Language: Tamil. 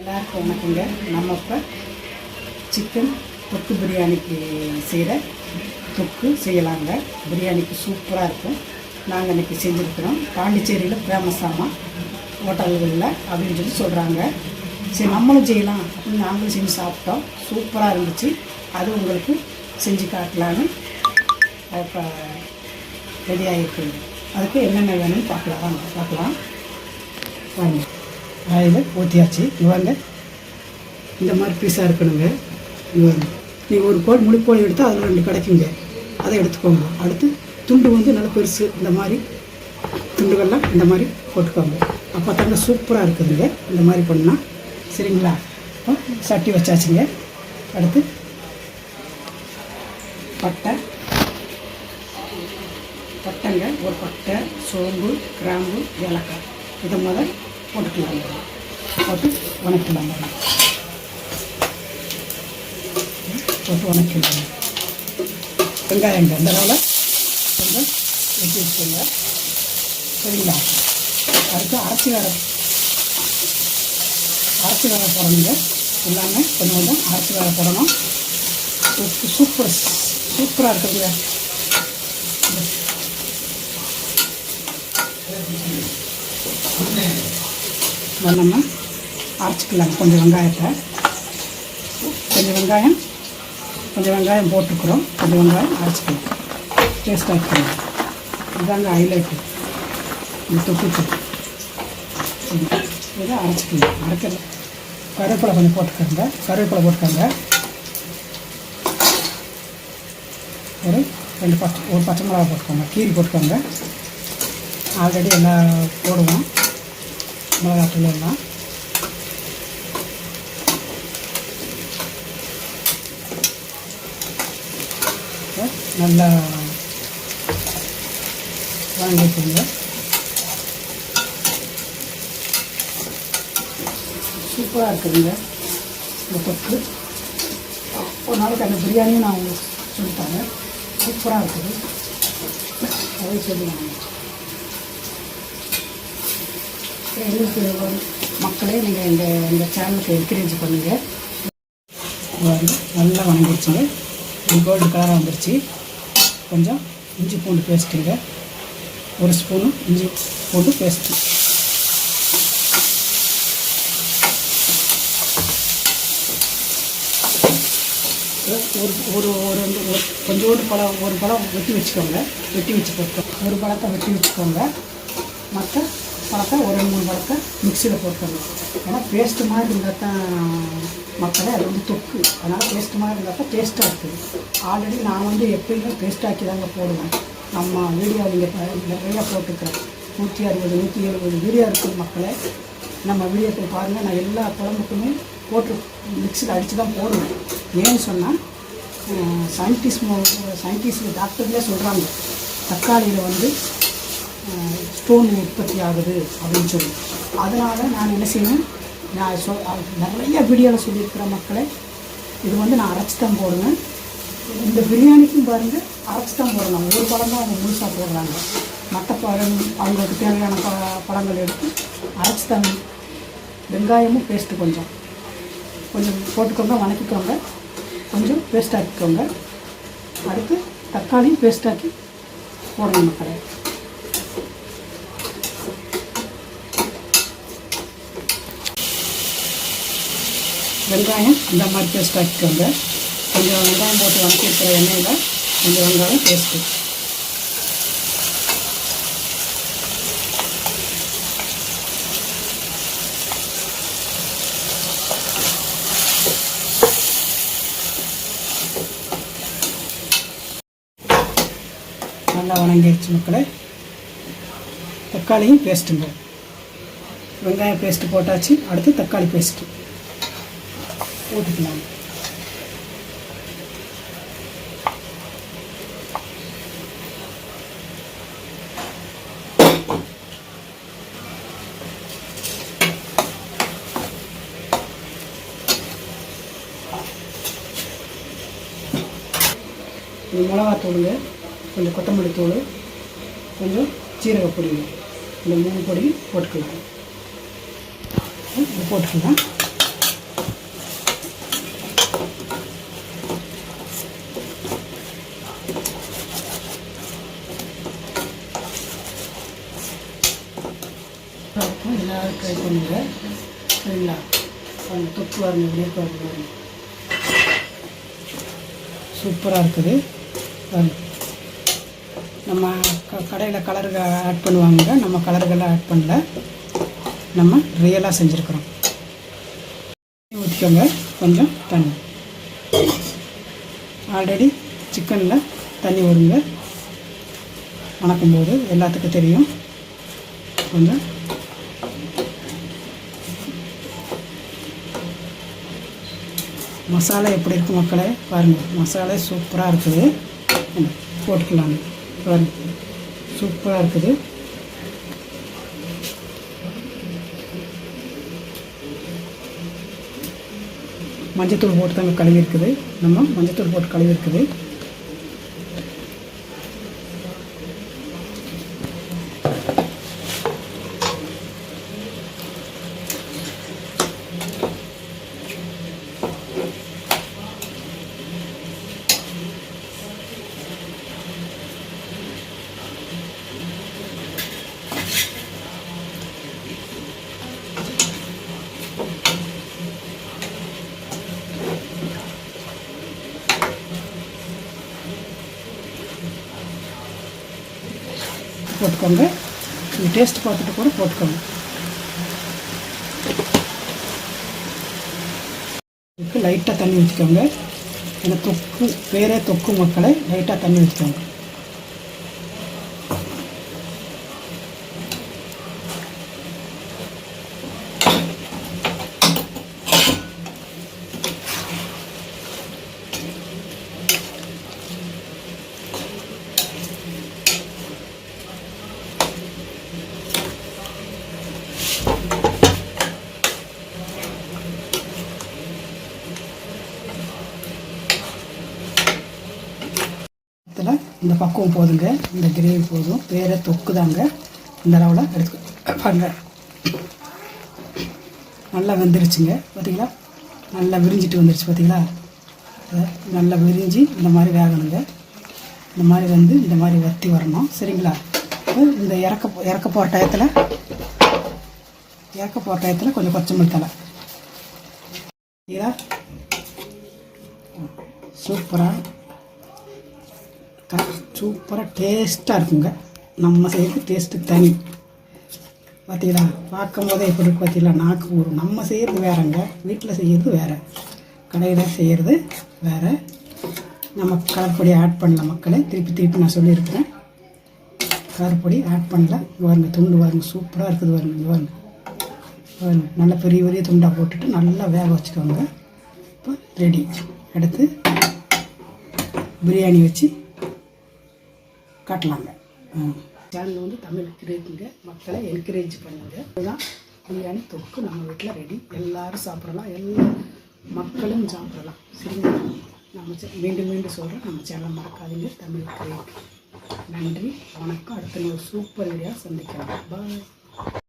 எல்லாருக்கும் வணக்கங்க. நம்ம இப்போ சிக்கன் தொக்கு பிரியாணிக்கு செய்கிற தொக்கு செய்யலாங்க. பிரியாணிக்கு சூப்பராக இருக்கும். நாங்கள் இன்றைக்கி செஞ்சுருக்கிறோம். பாண்டிச்சேரியில் ஃபேமஸாமா ஹோட்டல்களில் அப்படின்னு சொல்லி சொல்கிறாங்க சரி நம்மளும் செய்யலாம் அப்படின்னு நாங்களும் செஞ்சு சாப்பிட்டோம். சூப்பராக இருந்துச்சு. அது உங்களுக்கு செஞ்சு காட்டலான்னு இப்போ ரெடியாகிருக்கு அதுக்கு என்னென்ன வேணும்னு பார்க்கலாம். வாங்க பார்க்கலாம். வாங்க. வாயில் ஊற்றியாச்சு இங்க இந்த மாதிரி பீஸாக இருக்கணுங்க. இங்க நீங்கள் ஒரு கோல் கோழி எடுத்தால் அதில் ரெண்டு கிடைக்குங்க. அதை எடுத்துக்கோங்க. அடுத்து துண்டு வந்து நல்லா பெருசு இந்த மாதிரி. துண்டுகள்லாம் இந்த மாதிரி போட்டுக்கோங்க. அப்போ தாங்க சூப்பராக இருக்குதுங்க. இந்த மாதிரி பண்ணால் சரிங்களா? சட்டி வச்சாச்சுங்க. அடுத்து பட்டை. பட்டைங்க. ஒரு பட்டை சோம்பு கிராம்பு ஏலக்காய். இதை முதல் போட்டுக்கலாம் போட்டு வணக்கலாம் போட்டு வணக்கலாம் வெங்காயம் கண்டனால கொஞ்சம் வெட்டி வச்சுக்கோங்க சரிங்களா அடுத்து அரைச்சி வர அரைச்சி வர போடணுங்க எல்லாமே கொஞ்சம் கொஞ்சம் அரைச்சி வர போடணும் உப்பு சூப்பர் சூப்பராக இருக்குதுங்க இதை நம்ம அரைச்சிக்கலாம். கொஞ்சம் வெங்காயத்தை. கொஞ்சம் வெங்காயம் கொஞ்சம் வெங்காயம் போட்டுக்கிறோம். கொஞ்சம் வெங்காயம் அரைச்சிக்கலாம். டேஸ்ட் ஆகிக்கலாம் இதாங்க ஹைலைட்டு இந்த தொட்டுக்கு இதை அரைச்சிக்கலாம். அரைக்கல கருவேப்பிலை கொஞ்சம் போட்டுக்கோங்க. கருவேப்பிலை போட்டுக்கோங்க. ஒரு ரெண்டு பச்சை ஒரு பச்சை மிளகா போட்டுக்கோங்க. கீரி போட்டுக்கோங்க. ஆல்ரெடி எல்லாம் போடுவோம். மிளகாத்தூள் எல்லாம். நல்லா வாங்கிக்கோங்க. சூப்பராக இருக்குதுங்க. இந்த தொக்கு ஒரு நாளைக்கு அந்த பிரியாணியும் நான் உங்களுக்கு சொல்லித்தரேன். சூப்பராக இருக்குது. அதை சொல்லுவாங்க எங்களுக்கு மக்களே நீங்கள் இந்த இந்த சேனலுக்கு என்கரேஜ் பண்ணுங்கள் நல்லா வணங்கிடுச்சுங்க. கோல்டு கலராக வந்துருச்சு. கொஞ்சம் இஞ்சி பூண்டு பேஸ்ட்டுங்க ஒரு ஸ்பூனு இஞ்சி பூண்டு பேஸ்ட்டு ஒரு ஒரு ஒரு ரெண்டு ஒரு கொஞ்சோண்டு பழம் ஒரு பழம் வெட்டி வச்சுக்கோங்க. வெட்டி வச்சு போட்டோம் ஒரு பழத்தை வெட்டி வச்சுக்கோங்க. மற்ற பழக்கம் ஒரு ரெண்டு மூணு பழத்தை மிக்சியில் போட்டுக்கணும் ஏன்னா பேஸ்ட்டு மாதிரி இருந்தால் தான் மக்களே அது வந்து தொக்கு. அதனால் பேஸ்ட்டு மாதிரி இருந்தால் தான் டேஸ்ட்டாக இருக்குது. ஆல்ரெடி நான் வந்து எப்பயுமே பேஸ்ட்டாக்கி தாங்க போடுவேன். நம்ம வீடியோ நீங்கள் நிறையா போட்டுக்கிறேன் நூற்றி அறுபது நூற்றி எழுபது வீடியோ இருக்குது மக்களே. நம்ம வீடியோ போய் பாருங்கள் நான் எல்லா குழம்புக்குமே போட்டு மிக்சியில் அடித்து தான் போடுவேன். ஏன்னு சொன்னால் சயின்டிஸ்ட் சயின்டிஸ்ட் டாக்டர்லேயே சொல்கிறாங்க தக்காளியில் வந்து ஸ்டோன் உற்பத்தி ஆகுது அப்படின்னு சொல்லி. அதனால் நான் என்ன செய்வேன்? நான் சொ நிறைய வீடியோவில் சொல்லியிருக்கிற மக்களை இது வந்து நான் அரைச்சி தான் போடுவேன். இந்த பிரியாணிக்கும் பாருங்கள் அரைச்சி தான் போடுறாங்க ஒரு பழம் தான் அவங்க முழுசாக போடுறாங்க. மற்ற பழம் அவங்களுக்கு தேவையான ப பழங்கள் எடுத்து அரைச்சி தான் வெங்காயமும் பேஸ்ட்டு கொஞ்சம். கொஞ்சம் போட்டுக்கோங்க வணக்கிக்கோங்க. கொஞ்சம் பேஸ்ட் ஆக்கிக்கோங்க. அடுத்து தக்காளியும் பேஸ்ட் ஆக்கி போடணும் மக்களை. வெங்காயம் இந்த மாதிரி பேஸ்ட் ஆக்கிக்கோங்க. கொஞ்சம் வெங்காயம் போட்டு வணக்கி இருக்கிற எண்ணெயில் கொஞ்சம் வெங்காயம் பேஸ்ட்டு நல்லா வணங்கிடுச்சு மக்களே. தக்காளியும் பேஸ்ட்டுங்க வெங்காயம் பேஸ்ட்டு போட்டாச்சு அடுத்து தக்காளி பேஸ்ட்டு போட்டுக்கலாம். இது மிளகாத்தூளுங்க கொஞ்சம் கொத்தமல்லி தூள் கொஞ்சம் சீரக பொடிங்க இந்த மூணு பொடி போட்டுக்கலாம். சாப்பிட்டு எல்லோரும் ட்ரை பண்ணுங்கள் சரிங்களா? அந்த தொக்கு வரணும் இப்படியே பாருங்க சூப்பராக இருக்குது. நம்ம க கடையில் கலர்கள் ஆட் பண்ணுவாங்க நம்ம கலர்கள்லாம் ஆட் பண்ணல. நம்ம ரியலாக செஞ்சுருக்குறோம். ஊற்றிக்கோங்க கொஞ்சம் தண்ணி. ஆல்ரெடி சிக்கனில் தண்ணி வருங்க. வணக்கும் போது. எல்லாத்துக்கும் தெரியும். கொஞ்சம் மசாலா எப்படி இருக்கு மக்களே? பாருங்கள் மசாலா சூப்பராக இருக்குது. போட்டுக்கலாம் பாருங்க சூப்பராக இருக்குது. மஞ்சத்தூள் போட்டு தாங்க கழுவி இருக்குது நம்ம மஞ்சத்தூள் போட்டு கழுவி இருக்குது போட்டுக்கோங்க. இது டேஸ்ட் பார்த்துட்டு கூட போட்டுக்கோங்க. இதுக்கு லைட்டாக தண்ணி ஊற்றிக்கோங்க இந்த தொக்கு பேரே தொக்கு மக்களை லைட்டாக தண்ணி ஊற்றிக்கோங்க இதில் இந்த பக்குவம் போதுங்க. இந்த கிரேவி போதும். வேறு தொக்கு தாங்க இந்த அளவில் எடுத்து நல்லா வெந்துருச்சுங்க. பார்த்தீங்களா நல்லா விரிஞ்சிட்டு வந்துருச்சு பார்த்தீங்களா நல்லா விரிஞ்சு இந்த மாதிரி வேகணுங்க. இந்த மாதிரி வந்து இந்த மாதிரி வத்தி வரணும். சரிங்களா? இந்த இறக்க இறக்க போகிற டயத்தில் இறக்க போகிற டயத்தில் கொஞ்சம் கொத்தமல்லி தலை சரிங்களா சூப்பராக சூப்பராக டேஸ்ட்டாக இருக்குங்க. நம்ம செய்கிறது டேஸ்ட்டு தனி. பார்த்தீங்களா பார்க்கும் போதே எப்படி இருக்கு பார்த்தீங்களா நாக்கு ஊறும் நம்ம செய்கிறது வேறங்க. வீட்டில் செய்கிறது வேறு. கடையில் செய்கிறது வேறு. நம்ம கலர்பொடி ஆட் பண்ணல மக்களே. திருப்பி திருப்பி நான் சொல்லியிருக்கிறேன். கலர்பொடி ஆட் பண்ணல. இங்க பாருங்க துண்டு பாருங்க. சூப்பராக இருக்குது பாருங்க இங்க பாருங்க. பாருங்க நல்லா பெரிய பெரிய துண்டாக போட்டுட்டு நல்லா வேக வச்சுக்கோங்க. இப்போ ரெடி எடுத்து பிரியாணி வச்சு காட்டலாங்க. சேனல் வந்து தமிழ் கிரேக்குங்க மக்களை என்கரேஜ் பண்ணுங்க. இதுதான் பிரியாணி தொக்கு நம்ம வீட்டில் ரெடி எல்லாரும் சாப்பிடலாம். எல்லா மக்களும் சாப்பிடலாம். சரிங்களா? நம்ம சே- மீண்டும் மீண்டும் சொல்கிறேன் நம்ம சேனலை மறக்காதீங்க. தமிழ் கிரேக் நன்றி. வணக்கம். அடுத்த ஒரு சூப்பர் வீடியோ சந்திக்கலாம். பாய்